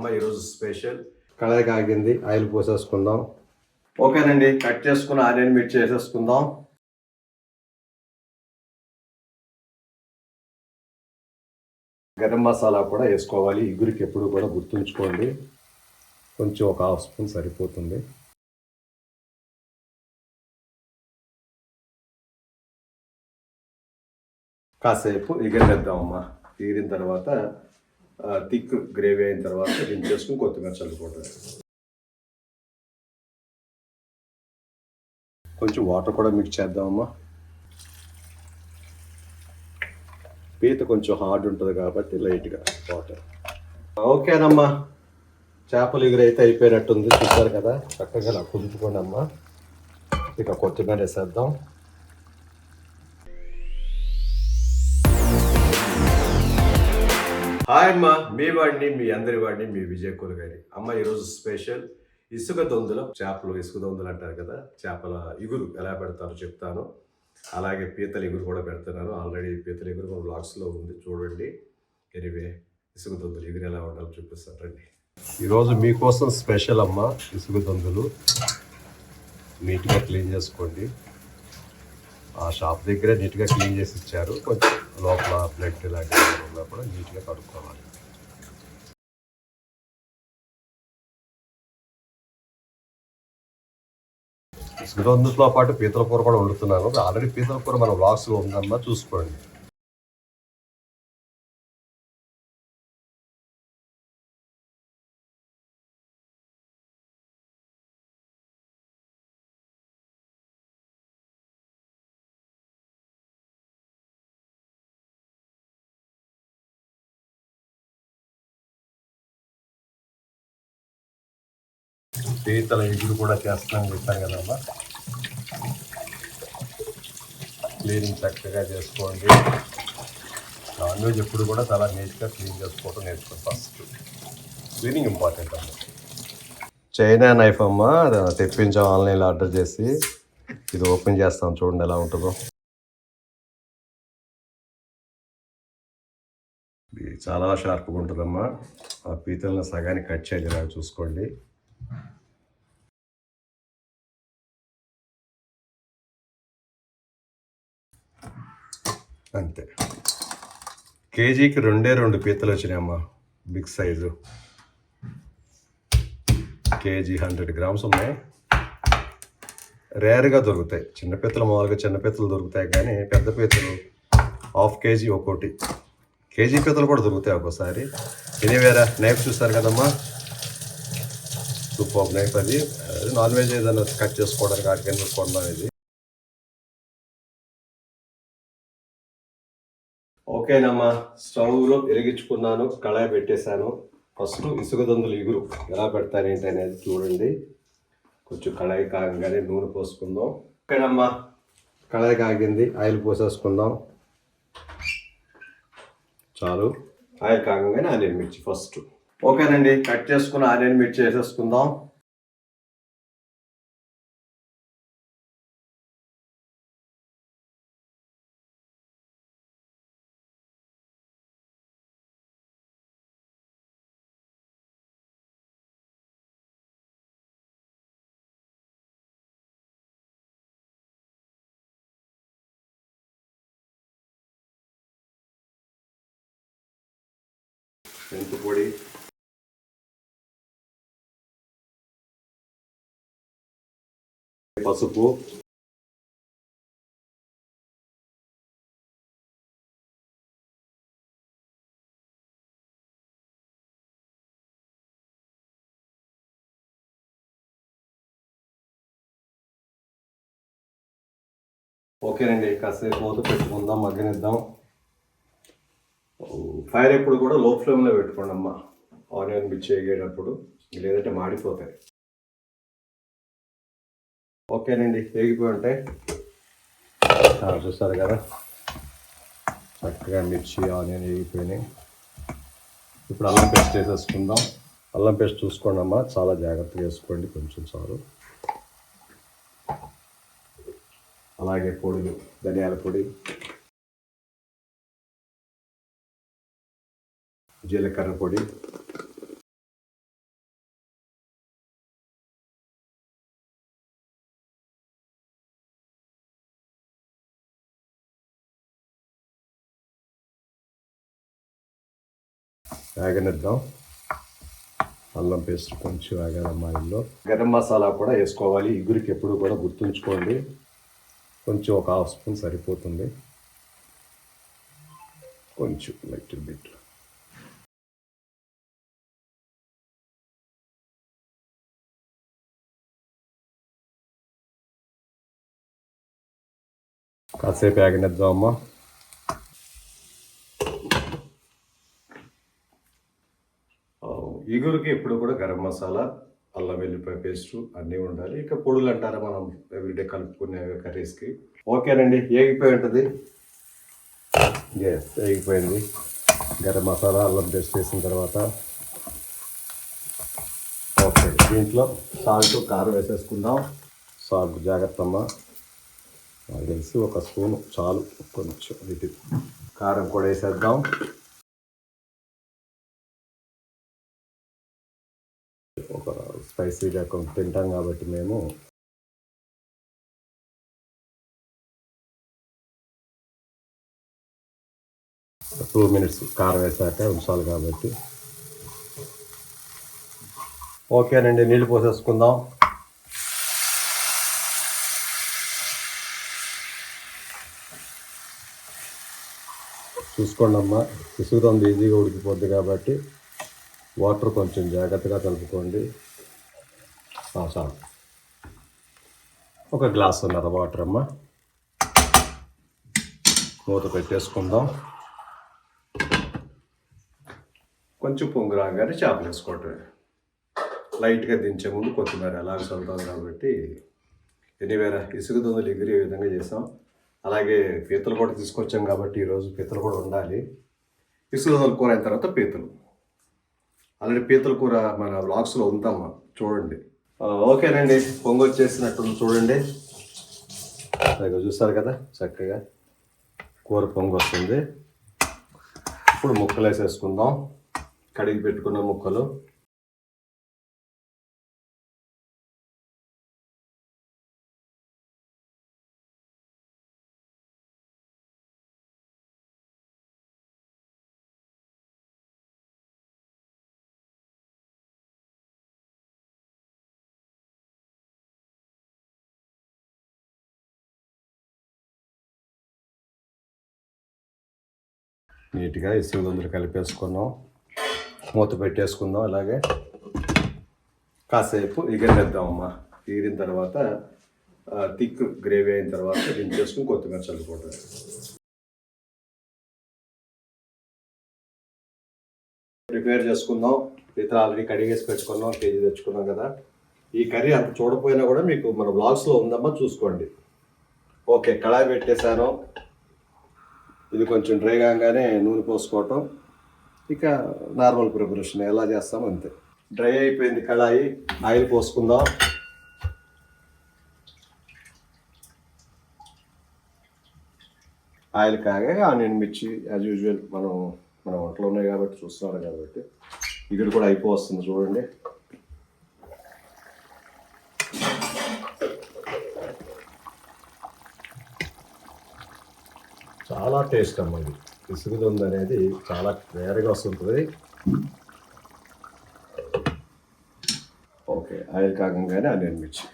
అమ్మ ఈరోజు స్పెషల్. కళాయి కాగింది ఆయిల్ పోసేసుకుందాం. ఓకేనండి కట్ చేసుకున్న ఆనియన్ మిర్చి వేసేసుకుందాం గరం మసాలా కూడా వేసుకోవాలి ఇగురికి ఎప్పుడు కూడా గుర్తుంచుకోండి. కొంచెం ఒక హాఫ్ స్పూన్ సరిపోతుంది. కాసేపు ఎగరేద్దామమ్మా తీరిన తర్వాత థిక్ గ్రేవీ అయిన తర్వాత దించేసుకుని కొత్తిమీర చల్లుకోవటం కొంచెం వాటర్ కూడా మిక్స్ చేద్దామమ్మా. పీత కొంచెం హార్డ్ ఉంటుంది కాబట్టి లైట్గా వాటర్. ఓకేనమ్మా. చేపలు ఎగురైతే అయిపోయినట్టుంది. చూసారు కదా? చక్కగా ఇలా కుదుపుకోండి అమ్మా ఇక కొత్తిమీర వేసేద్దాం. హాయ్ అమ్మ మీ వాడిని మీ అందరి వాడిని మీ విజయ్ కుల గారి అమ్మ ఈరోజు స్పెషల్ ఇసుక దొందుల చేపలు ఇసుక దొందులు అంటారు కదా చేపల ఇగురు ఎలా పెడతారో చెప్తాను. అలాగే పీతల ఇగురు కూడా పెడుతున్నాను. ఆల్రెడీ పీతల ఇగురు మన బ్లాగ్స్లో ఉంది చూడండి. ఎనివే ఇసుక దొందులు ఇగురు ఎలా ఉండాలో చూపిస్తాను రండి. ఈరోజు మీకోసం స్పెషల్ అమ్మ ఇసుక దొందులు. నీట్గా క్లీన్ చేసుకోండి. ఆ షాప్ దగ్గరే నీట్గా క్లీన్ చేసి ఇచ్చారు. కొంచెం లోపల బ్లడ్ ఇలాంటివి కూడా నీట్గా కడుక్కోవాలి. సుగంధంతో పాటు పీతల కూర కూడా వండుతున్నాను. ఆల్రెడీ పీతల కూర మన వ్లాగ్స్లో ఉందమ్మా చూసుకోండి. పీతల ఎగురు కూడా చేస్తున్నాను చెప్పాను కదమ్మా. క్లీనింగ్ చక్కగా చేసుకోండి. నాన్ వెజ్ ఎప్పుడు కూడా చాలా నీట్గా క్లీన్ చేసుకోవడం నేర్చుకోండి ఫస్ట్. క్లీనింగ్ ఇంపార్టెంట్ అమ్మ. చైనా నైఫ్ అమ్మ అది తెప్పించాం ఆన్లైన్లో ఆర్డర్ చేసి. ఇది ఓపెన్ చేస్తాం చూడండి ఎలా ఉంటుందో. చాలా షార్ప్గా ఉంటుందమ్మా. ఆ పీతలను సగానికి కట్ చేయాలి చూసుకోండి. అంతే. కేజీకి రెండే రెండు పీతలు వచ్చినాయమ్మా big size. KG hundred grams ఉన్నాయి. రేర్గా దొరుకుతాయి. చిన్న పీతలు మామూలుగా చిన్న పీతలు దొరుకుతాయి కానీ పెద్ద పీతలు హాఫ్ కేజీ ఒక్కోటి. కేజీ పీతలు కూడా దొరుకుతాయి ఒక్కోసారి. ఎనీవేరా నైఫ్ చూస్తారు కదమ్మా? సూపర్ నైఫ్ అది. అది నాన్ వెజ్ ఏదైనా కట్ చేసుకోవడానికి వాటికైనా కొనడం ఇది. ఓకేనమ్మా స్టవ్లో వెలిగించుకున్నాను కళాయి పెట్టేశాను. ఫస్ట్ ఇసుక దొందులు ఇగురు ఎలా పెడతారేంటి అనేది చూడండి. కొంచెం కళాయి కాగంగానే నూనె పోసుకుందాం. ఓకేనమ్మా కళాయి కాగింది ఆయిల్ పోసేసుకుందాం. చాలు. ఆయిల్ కాగంగానే ఆనియన్ మిర్చి ఫస్ట్. ఓకేనండి కట్ చేసుకున్న ఆనియన్ మిర్చి వేసేసుకుందాం. మెంతు పొడి పసుపు. ఓకేనండి కాసేపు మూత పెట్టుకుందాం మగ్గనిద్దాం. ఫైర్ ఎప్పుడు కూడా లో ఫ్లేమ్లో పెట్టుకోండి అమ్మ ఆనియన్ మిర్చి వేగేటప్పుడు లేదంటే మాడిపోతాయి. ఓకేనండి వేగిపోయి ఉంటాయి. చూస్తారు కదా. చక్కగా మిర్చి ఆనియన్ వేగిపోయినాయి. ఇప్పుడు అల్లం పేస్ట్ వేసేసుకుందాం. అల్లం పేస్ట్ చూసుకోండి అమ్మా చాలా జాగ్రత్తగా వేసుకోండి కొంచెం చాలు. అలాగే పొడులు ధనియాల పొడి. జీలకర్ర పొడి. వేగనిద్దాం. అల్లం పేస్ట్ కొంచెం వేగాలమ్మ ఇల్లు గరం మసాలా కూడా వేసుకోవాలి. ఇగురికి ఎప్పుడు కూడా గుర్తుంచుకోండి. కొంచెం ఒక హాఫ్ స్పూన్ సరిపోతుంది. కొంచెం లైట్ బిట్. కాసేపు వేగనిద్దామమ్మా ఇగురికి ఎప్పుడు కూడా గరం మసాలా అల్లం వెల్లిపాయ పేస్ట్ అన్నీ ఉండాలి. ఇక పొడులు అంటారా మనం ఎవ్రీడే కలుపుకునే కర్రీస్కి. ఓకేనండి ఏగిపోయి ఉంటుంది? ఎస్ ఏగిపోయింది. గరం మసాలా అల్లం పేస్ట్ వేసిన తర్వాత. ఓకే దీంట్లో సాల్ట్ కారం వేసేసుకుందాం. సాల్ట్ జాగ్రత్త అమ్మా నాకు తెలిసి ఒక స్పూన్ చాలు కొంచెం ఇది. కారం కూడా వేసేద్దాం. ఒక స్పైసీగా తింటాం కాబట్టి మేము. టూ మినిట్స్ కారం వేసాక ఉంచాలి కాబట్టి. ఓకేనండి నీళ్ళు పోసేసుకుందాం. చూసుకోండి అమ్మా ఇసుగుతుంది ఈజీగా ఉడికిపోద్ది కాబట్టి వాటర్ కొంచెం జాగ్రత్తగా కలుపుకోండి. చాలు. ఒక గ్లాస్ ఉన్నర వాటర్ అమ్మ. మూత పెట్టేసుకుందాం. కొంచెం పొంగు రాగానే చేపలు వేసుకోవటమే. లైట్గా దించే ముందు కొత్తిమీర అలాగే చల్లుతాం కాబట్టి. ఎనీవేరా ఇసుగు దొందలు ఎగిరే విధంగా చేసాం. అలాగే పీతలు కూడా తీసుకొచ్చాం కాబట్టి ఈరోజు పీతలు కూడా ఉండాలి. ఇసుగు కూర అయిన తర్వాత పీతలు. ఆల్రెడీ పీతల కూర మన వ్లాగ్స్లో ఉందమ్మా చూడండి. ఓకేనండి. పొంగు వచ్చేసినట్టుంది చూడండి. చూస్తారు కదా చక్కగా కూర పొంగు వస్తుంది. ఇప్పుడు ముక్కలు వేసేసుకుందాం కడిగి పెట్టుకున్న ముక్కలు. నీట్గా ఇసుక దొందలు కలిపేసుకున్నాం. మూత పెట్టేసుకుందాం అలాగే. కాసేపు ఎగిరిద్దామమ్మా ఎగిరిన తర్వాత థిక్ గ్రేవీ అయిన తర్వాత దించేసుకుని కొత్తిమీర చల్లుకోవటం ప్రిపేర్ చేసుకుందాం. ఇతర ఆల్రెడీ కడిగేసి పెట్టుకున్నాం కేజీ తెచ్చుకున్నాం కదా. ఈ కర్రీ అంత చూడపోయినా కూడా మీకు మన బ్లాగ్స్లో ఉందమ్మా చూసుకోండి. ఓకే కళాయి పెట్టేశాను. ఇది కొంచెం డ్రై కాగానే నూనె పోసుకోవటం. ఇక నార్మల్ ప్రిపరేషన్ ఎలా చేస్తాం అంతే. డ్రై అయిపోయింది కళాయి ఆయిల్ పోసుకుందాం. ఆయిల్ కాగా ఆనియన్ మిర్చి యాజ్ యూజువల్ మనం మన వంటలు ఉన్నాయి కాబట్టి చూస్తున్నారు కాబట్టి. ఇక్కడ కూడా అయిపోతుంది చూడండి. చాలా టేస్ట్ అమ్మ ఇది ఇసుగుదొంది అనేది చాలా క్లియర్గా వస్తుంటుంది. ఓకే ఆయిల్ కాగంగానే ఆనియన్ మిర్చి.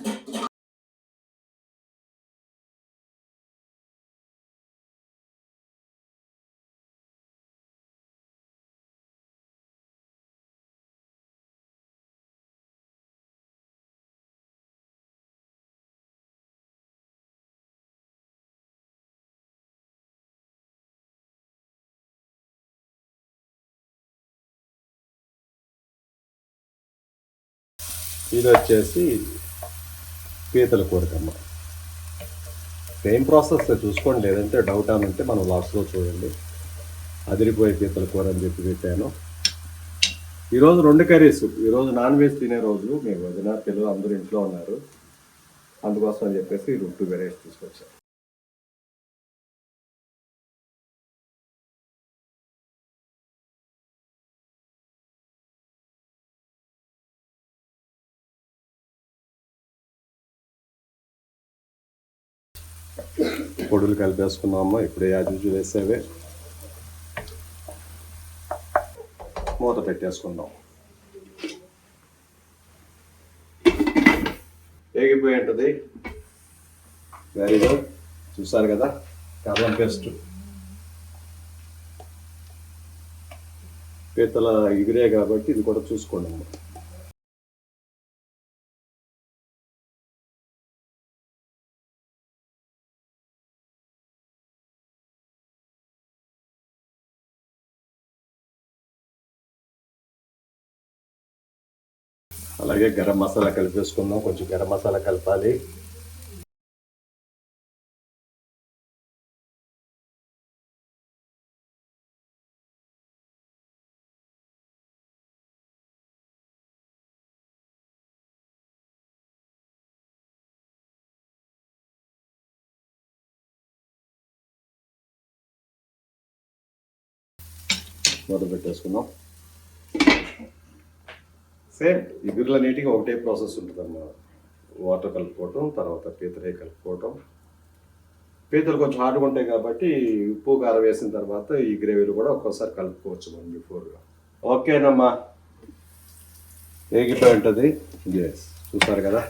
ఇది వచ్చేసి పీతల కూరకమ్మ సేమ్ ప్రాసెస్ చూసుకోండి లేదంటే డౌట్ అని ఉంటే మనం లాస్ట్లో చూడండి. అదిరిపోయే పీతల కూర అని చెప్పి పెట్టాను. ఈరోజు రెండు కర్రీస్ ఈరోజు నాన్ వెజ్ తినే రోజు మీ వదిన పిల్లలు అందరూ ఇంట్లో ఉన్నారు. అందుకోసం అని చెప్పేసి ఈ టూ వెరైటీస్ తీసుకొచ్చాను. పొడులు కలిపేసుకున్నామా ఇప్పుడే యాజ్ యూజువల్ వేసేవే. మూత పెట్టేసుకుందాం. వేగిపోయి ఉంటుంది. వెరీ గుడ్ చూసారు కదా? కర్రం పేస్ట్. పీతల ఎగిరే కాబట్టి ఇది కూడా చూసుకోండి అలాగే గరం మసాలా కలిపేసుకుందాం. కొంచెం గరం మసాలా కలపాలి. మొదలు పెట్టేసుకుందాం. సేమ్ ఇగురుల నీటికి ఒకటే ప్రాసెస్ ఉంటుందమ్మా. వాటర్ కలుపుకోవటం తర్వాత పీతలే కలుపుకోవటం. పీతలు కొంచెం హార్డ్గా ఉంటాయి కాబట్టి ఉప్పు కారం వేసిన తర్వాత ఈ గ్రేవీలు కూడా ఒక్కోసారి కలుపుకోవచ్చు మనం బిఫోర్గా ఓకేనమ్మా. ఏగిపోయి ఉంటుంది. ఎస్ చూసారు కదా?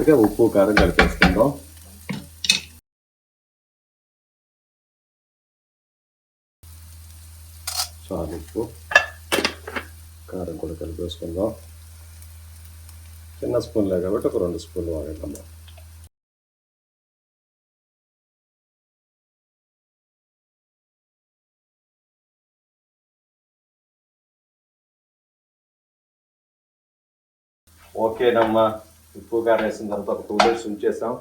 ఇక ఉప్పు కారం కలిపేసుకుందాం. చాలు ఉప్పు కారం కూడా కలిపేసుకుందాం చిన్న స్పూన్లే కాబట్టి ఒక రెండు స్పూన్లు వాడేద్దాం. ఓకేనమ్మా. ఉప్పు కారం వేసిన తర్వాత ఒక టూ మినిట్స్ ఉంచేసాం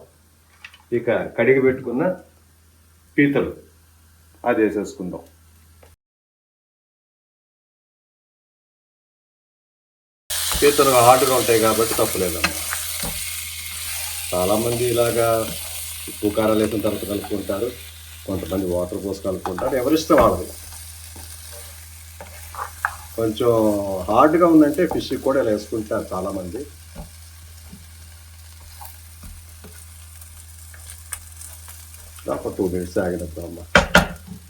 ఇక కడిగి పెట్టుకున్న పీతలు. అది వేసేసుకుందాం. పీతలు హార్డ్గా ఉంటాయి కాబట్టి తప్పులేదమ్మా చాలామంది ఇలాగా ఉప్పు కారాలు వేసిన తర్వాత కలుపుకుంటారు. కొంతమంది వాటర్ పోసి కలుపుకుంటారు. ఎవరిష్టం వాళ్ళది. కొంచెం హార్డ్గా ఉందంటే ఫిష్ కూడా ఇలా వేసుకుంటారు చాలామంది. ఒక టూ మినిట్స్ ఆగినప్పుడు అమ్మ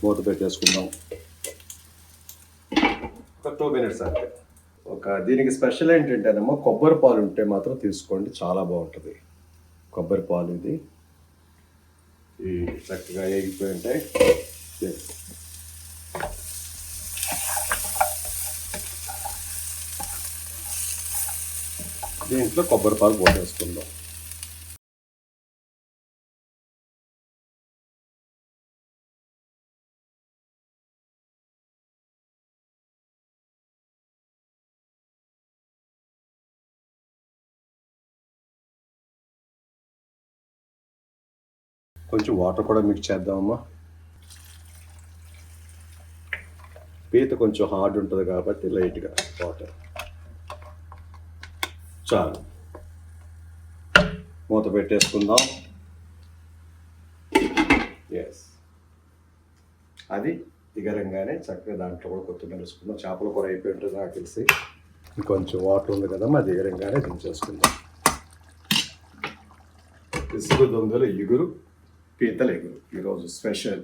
మూత పెట్టేసుకుందాం. ఒక టూ మినిట్స్ అంటే ఒక దీనికి స్పెషల్ ఏంటంటేనమ్మా కొబ్బరి పాలు ఉంటే మాత్రం తీసుకోండి చాలా బాగుంటుంది. కొబ్బరి పాలు ఇది. ఈ చక్కగా ఏగిపోయి ఉంటాయి. దీంట్లో కొబ్బరి పాలు పోసేసుకుందాం. కొంచెం వాటర్ కూడా మిక్స్ చేద్దామమ్మా. పీత కొంచెం హార్డ్ ఉంటుంది కాబట్టి లైట్గా వాటర్. చాలు. మూత పెట్టేసుకుందాం. ఎస్ అది దిగరంగానే చక్కగా దాంట్లో కూడా కొత్తిమీర వేసుకుందాం. చేపల కూర అయిపోయి ఉంటుంది నాకు తెలిసి. ఇంకొంచెం వాటర్ ఉంది కదా మా దిగరంగానే దించేసుకుందాం. ఇసుగు దొంగలు ఇగురు పీతలెగురు ఈరోజు స్పెషల్.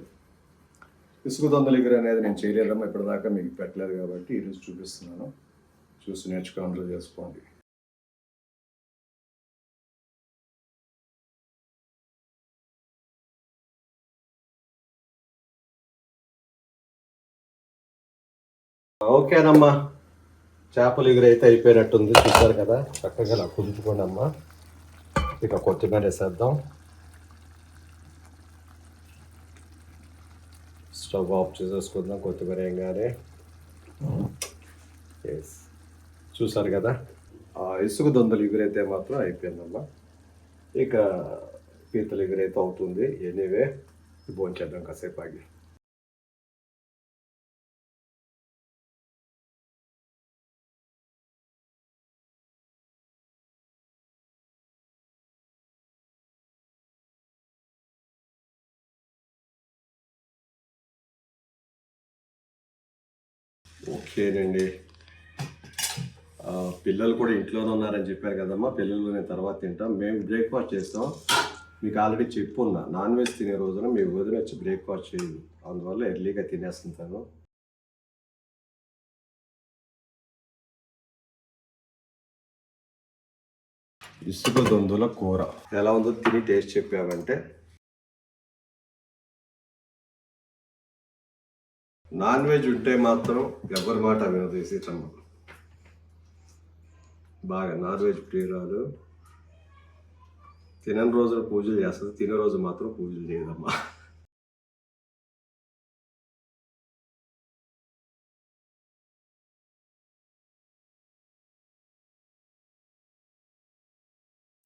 ఇసుక దొంగల ఎగురు అనేది నేను చేయలేదమ్మా ఇప్పటిదాకా మీకు పెట్టలేదు కాబట్టి ఈరోజు చూపిస్తున్నాను. చూసి నేర్చుకోండి చేసుకోండి ఓకేనమ్మా. చేపలు ఎగురైతే అయిపోయినట్టుంది చూసారు కదా? చక్కగా నాకు కుదుపుకోండి అమ్మా ఇక కొత్తిమీర వేసేద్దాం. స్టవ్ ఆఫ్ చేసేసుకుందాం కొత్తిమీర వేయగానే ఎస్ చూసారు కదా? ఆ ఇసుక దొందలు ఎగురైతే మాత్రం అయిపోయిందమ్మా. ఇక పీతలు ఎగురైతే అవుతుంది. ఎనీవే భోంచేద్దాం కాసేపు ఆగి. ఓకేనండి పిల్లలు కూడా ఇంట్లోనే ఉన్నారని చెప్పారు కదమ్మా. పిల్లలు నేను తర్వాత తింటాం. మేము బ్రేక్ఫాస్ట్ చేస్తాం. మీకు ఆల్రెడీ చెప్పున్నా నాన్ వెజ్ తినే రోజున మీ వదిన వచ్చి బ్రేక్ఫాస్ట్ చేయదు అందువల్ల ఎర్లీగా తినేస్తుంటాను ఇసుక దొందుల కూర. ఎలా ఉందో తిని టేస్ట్ చెప్పావంటే నాన్ వెజ్ ఉంటే మాత్రం ఎవరి మాట వినదు సీతమ్మ బాగా నాన్ వెజ్ ప్రియురాలు. తినని రోజున పూజలు చేస్తుంది తినే రోజు మాత్రం పూజలు చేయదమ్మా.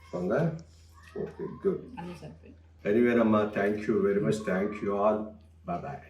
అవునా okay good. ఎనీవేనమ్మా thank you very much thank you all bye bye